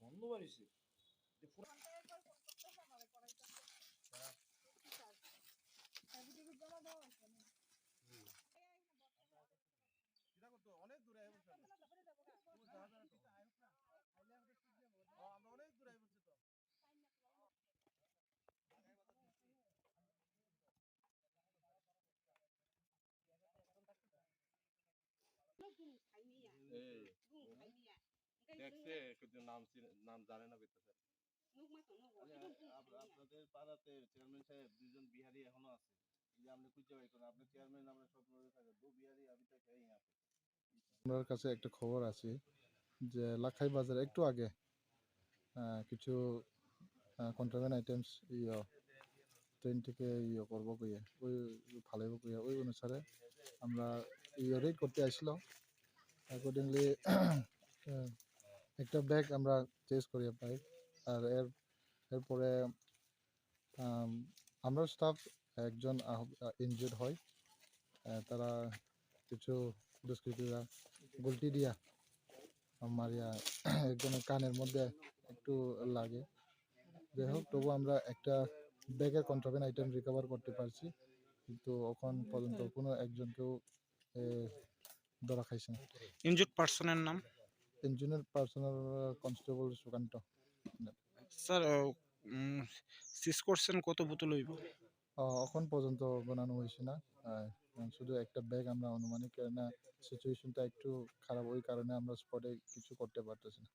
গন্ধ বাড়িছে অনেক দূরে আইবো আমরা অনেক দূরে আইবো তো দেখছে কিন্তু নাম নাম জানে না কইতেছে আপনাদের পাড়াতে চেয়ারম্যান সাহেব দুজন বিহারি এখনও আছে। এই যে আপনি খুঁজে বাই করেন আপনি চেয়ারম্যান আমরা সব থাকে দু বিহারি আমি তো খেয়ে আছে। আপনার কাছে একটা খবর আছে যে লাখাই বাজারে একটু আগে কিছু কন্ট্রাভেন আইটেমস ইয়ে ট্রেন থেকে ইয়ে করব কইয়ে ওই ফালাইব কইয়ে ওই অনুসারে আমরা ইয়ে রেড করতে আসলো অ্যাকর্ডিংলি একটা ব্যাগ আমরা চেস করিয়ে পাই আর এর এরপরে আম, আমরা স্টাফ একজন ইনজুর্ড হয়। তারা কিছু দুষ্কৃতীরা গুলটি দিয়া মারিয়া একজনের কানের মধ্যে একটু লাগে। যাই হোক তবু আমরা একটা ব্যাগের কন্ট্রাভেন আইটেম রিকভার করতে পারছি। কিন্তু এখন পর্যন্ত কোনো একজনকেও ধরা খাইছে না। ইনজুড পার্সনের নাম? Engineer personal constable Sukanta. Sir seize করছেন কত বোতল হইব? এখন পর্যন্ত বানানো হয়েছে না। শুধু একটা ব্যাগ আমরা অনুমানিক না সিচুয়েশনটা একটু খারাপ ওই কারণে আমরা স্পটে কিছু করতে পারতেছি না।